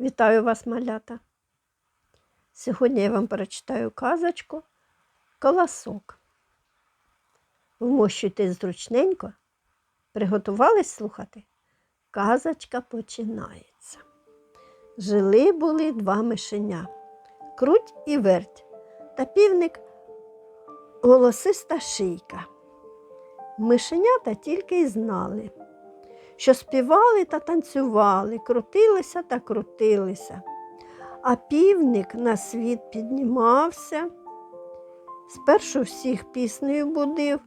Вітаю вас, малята! Сьогодні я вам прочитаю казочку Колосок. Вмощуйтесь зручненько. Приготувались слухати? Казочка починається. Жили були два мишеня круть і верть, та півник голосиста шийка. Мишенята тільки й знали, що співали та танцювали, крутилися та крутилися. А півник на світ піднімався, спершу всіх піснею будив,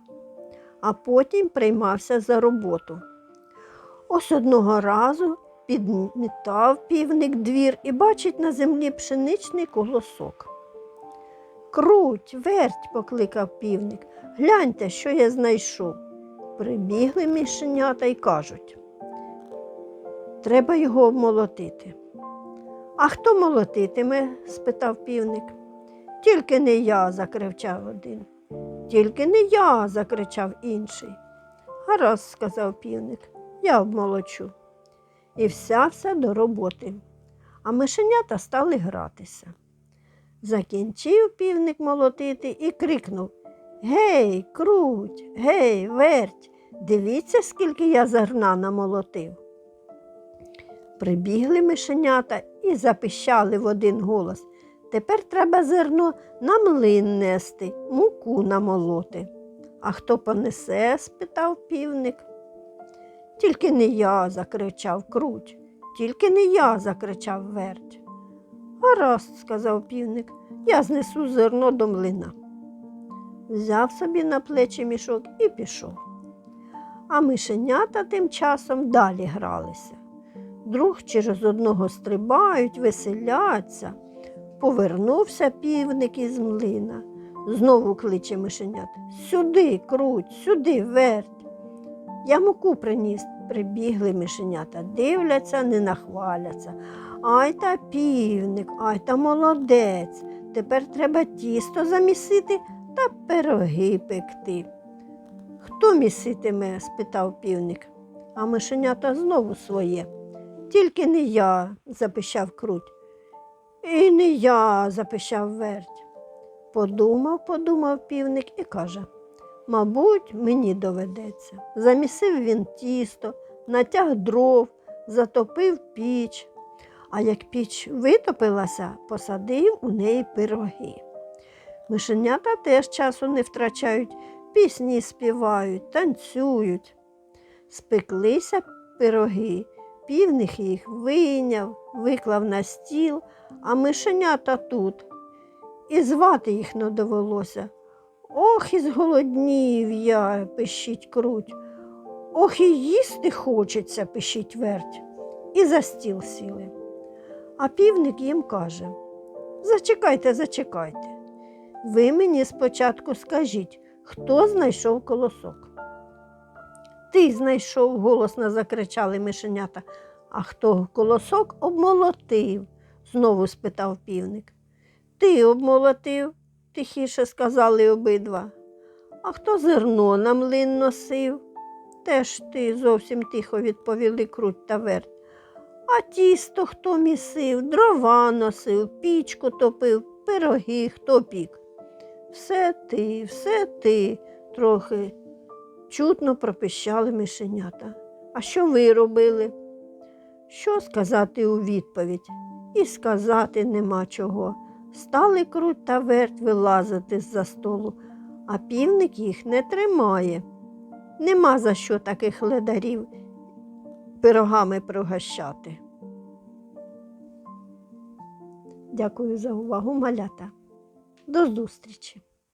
а потім приймався за роботу. Ось одного разу підмітав півник двір і бачить на землі пшеничний колосок. Круть, верть, покликав півник. Гляньте, що я знайшов. Прибігли мішенята й кажуть. Треба його обмолотити. А хто молотитиме? спитав півник. Тільки не я, закричав один. Тільки не я, закричав інший. Гаразд, сказав півник, я обмолочу. І всявся до роботи. А мишенята стали гратися. Закінчив півник молотити і крикнув Гей, круть, гей, верть, дивіться, скільки я зерна намолотив. Прибігли мишенята і запищали в один голос. Тепер треба зерно на млин нести, муку намолоти. А хто понесе? спитав півник. Тільки не я, закричав круть, тільки не я, закричав верть. Гаразд, сказав півник, я знесу зерно до млина. Взяв собі на плечі мішок і пішов. А мишенята тим часом далі гралися. Друг через одного стрибають, веселяться. Повернувся півник із млина. Знову кличе мишенят. Сюди, круть, сюди, верть. Я муку приніс, прибігли мишенята, дивляться, не нахваляться. Ай та півник, ай та молодець. Тепер треба тісто замісити та пироги пекти. Хто міситиме? спитав півник, а мишенята знову своє. Тільки не я, запищав круть. І не я, запищав верть. Подумав, подумав півник і каже Мабуть, мені доведеться. Замісив він тісто, натяг дров, затопив піч. А як піч витопилася, посадив у неї пироги. Мишенята теж часу не втрачають, пісні співають, танцюють. Спеклися пироги, півник їх вийняв, виклав на стіл, а мишенята тут. І звати їх не довелося. Ох, і зголоднів я, пищить круть. Ох, і їсти хочеться, пищить верть. І за стіл сіли. А півник їм каже Зачекайте, зачекайте. Ви мені спочатку скажіть, хто знайшов колосок? Ти знайшов, голосно закричали мишенята. А хто колосок обмолотив? знову спитав півник. Ти обмолотив, тихіше сказали обидва. А хто зерно на млин носив? Теж ти зовсім тихо відповіли круть та верть. А тісто хто місив, дрова носив, пічку топив, пироги хто пік. Все ти, все ти, трохи чутно пропищали мишенята. А що ви робили? Що сказати у відповідь? І сказати нема чого. Стали круть та верть вилазити з-за столу, а півник їх не тримає. Нема за що таких ледарів пирогами пригощати. Дякую за увагу, малята. До зустрічі!